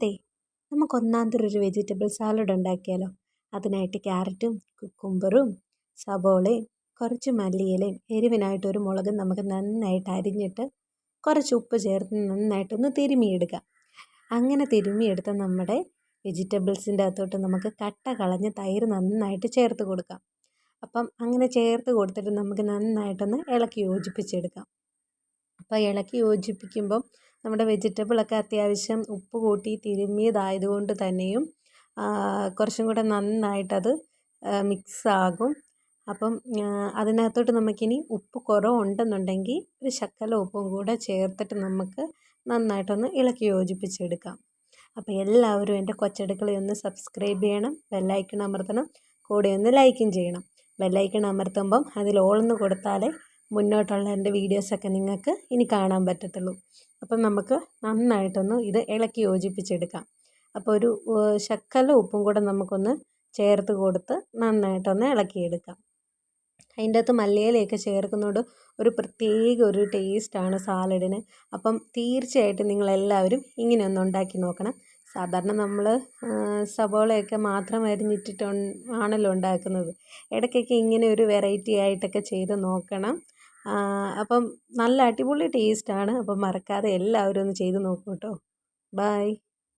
ദേ നമുക്ക് ഒന്നാന്തരം ഒരു വെജിറ്റബിൾ സാലഡ് ഉണ്ടാക്കിയാലോ? അതിനായിട്ട് ക്യാരറ്റും കുക്കുംബറും സബോളയും കുറച്ച് മല്ലിയിലയും എരിവിനായിട്ട് ഒരു മുളകും നമുക്ക് നന്നായിട്ട് അരിഞ്ഞിട്ട് കുറച്ച് ഉപ്പ് ചേർത്ത് നന്നായിട്ടൊന്ന് തിരുമിയെടുക്കുക അങ്ങനെ തിരുമിയെടുത്ത നമ്മുടെ വെജിറ്റബിൾസിന്റെ അകത്തോട്ട് നമുക്ക് കട്ട കളഞ്ഞ് തൈര് നന്നായിട്ട് ചേർത്ത് കൊടുക്കാം. അപ്പം അങ്ങനെ ചേർത്ത് കൊടുത്തിട്ട് നമുക്ക് നന്നായിട്ടൊന്ന് ഇളക്കി യോജിപ്പിച്ചെടുക്കാം. അപ്പോൾ ഇളക്കി യോജിപ്പിക്കുമ്പം നമ്മുടെ വെജിറ്റബിളൊക്കെ അത്യാവശ്യം ഉപ്പ് കൂട്ടി തിരുമ്മിയതായതുകൊണ്ട് തന്നെയും കുറച്ചും കൂടെ നന്നായിട്ടത് മിക്സാകും അപ്പം അതിനകത്തോട്ട് നമുക്കിനി ഉപ്പ് കുറവുണ്ടെന്നുണ്ടെങ്കിൽ ഒരു ശക്കല ഉപ്പും കൂടെ ചേർത്തിട്ട് നമുക്ക് നന്നായിട്ടൊന്ന് ഇളക്കി യോജിപ്പിച്ചെടുക്കാം. അപ്പോൾ എല്ലാവരും എന്റെ കൊച്ചടുക്കള ഒന്ന് സബ്സ്ക്രൈബ് ചെയ്യണം ബെല്ലൈക്കൺ അമർത്തണം കൂടെ ഒന്ന് ലൈക്കും ചെയ്യണം. ബെല്ലൈക്കൺ അമർത്തുമ്പം അതിൽ ഓളെന്ന് കൊടുത്താലേ മുന്നോട്ടുള്ള എന്റെ വീഡിയോസൊക്കെ നിങ്ങൾക്ക് ഇനി കാണാൻ പറ്റത്തുള്ളൂ. അപ്പം നമുക്ക് നന്നായിട്ടൊന്ന് ഇത് ഇളക്കി യോജിപ്പിച്ചെടുക്കാം. അപ്പോൾ ഒരു ശക്കല ഉപ്പും കൂടെ നമുക്കൊന്ന് ചേർത്ത് കൊടുത്ത് നന്നായിട്ടൊന്ന് ഇളക്കിയെടുക്കാം. അതിന്റെ അകത്ത് മല്ലിയിലയൊക്കെ ചേർക്കുന്നതുകൊണ്ട് ഒരു പ്രത്യേക ഒരു ടേസ്റ്റാണ് സാലഡിന്. അപ്പം തീർച്ചയായിട്ടും നിങ്ങളെല്ലാവരും ഇങ്ങനെ ഒന്ന് ഉണ്ടാക്കി നോക്കണം. സാധാരണ നമ്മൾ സവോളയൊക്കെ മാത്രം അരിഞ്ഞിട്ടിട്ട് ആണല്ലോ ഉണ്ടാക്കുന്നത്. ഇടയ്ക്കൊക്കെ ഇങ്ങനെ ഒരു വെറൈറ്റി ആയിട്ടൊക്കെ ചെയ്ത് നോക്കണം. അപ്പം നല്ല അടിപൊളി ടേസ്റ്റാണ് അപ്പം മറക്കാതെ എല്ലാവരും ഒന്ന് ചെയ്ത് നോക്കൂ കേട്ടോ ബായ്